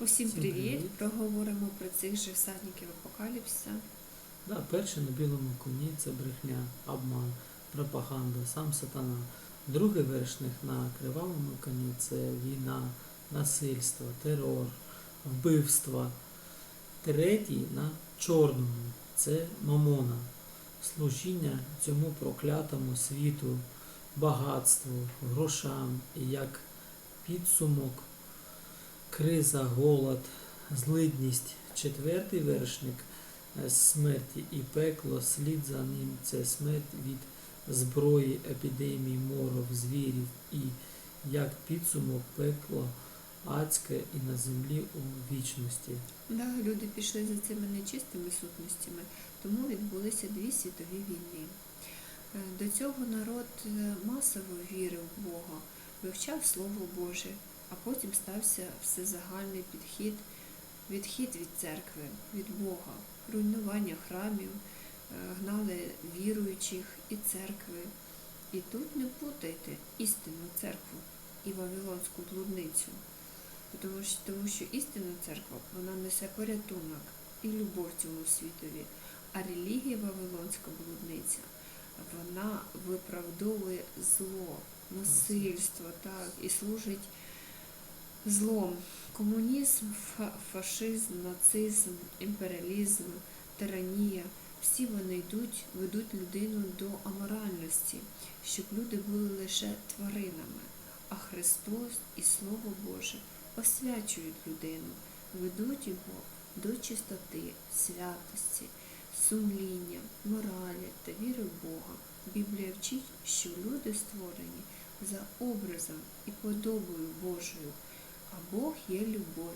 Усім привіт! Проговоримо про цих же всадників апокаліпсиса. Да, перший на білому коні це брехня, обман, пропаганда, сам сатана. Другий вершник на кривавому коні це війна, насильство, терор, вбивство. Третій на чорному це мамона, служіння цьому проклятому світу, багатству, грошам як підсумок, криза, голод, злидність. Четвертий вершник е, смерті і пекло, слід за ним це смерть від зброї, епідемій, моров, звірів і як підсумок пекло адське і на землі у вічності. Да, люди пішли за цими нечистими сутностями, тому відбулися дві світові війни. Е, До цього народ е, масово вірив в Бога, вивчав Слово Боже, а потім стався всезагальний підхід, відхід від церкви, від Бога, руйнування храмів, е, гнали віруючих і церкви. І тут не путайте істинну церкву і Вавилонську блудницю. Тому що, тому що істинна церква вона несе порятунок і любов цьому світові, а релігія Вавилонська блудниця вона виправдовує зло, насильство, так, і служить злом. Комунізм, фа- фашизм, нацизм, імперіалізм, тиранія всі вони йдуть, ведуть людину до аморальності, щоб люди були лише тваринами, а Христос і Слово Боже освячують людину, ведуть його до чистоти, святості, сумління, моралі та віри в Бога. Біблія вчить, що люди створені за образом і подобою Божою, а Бог є любов.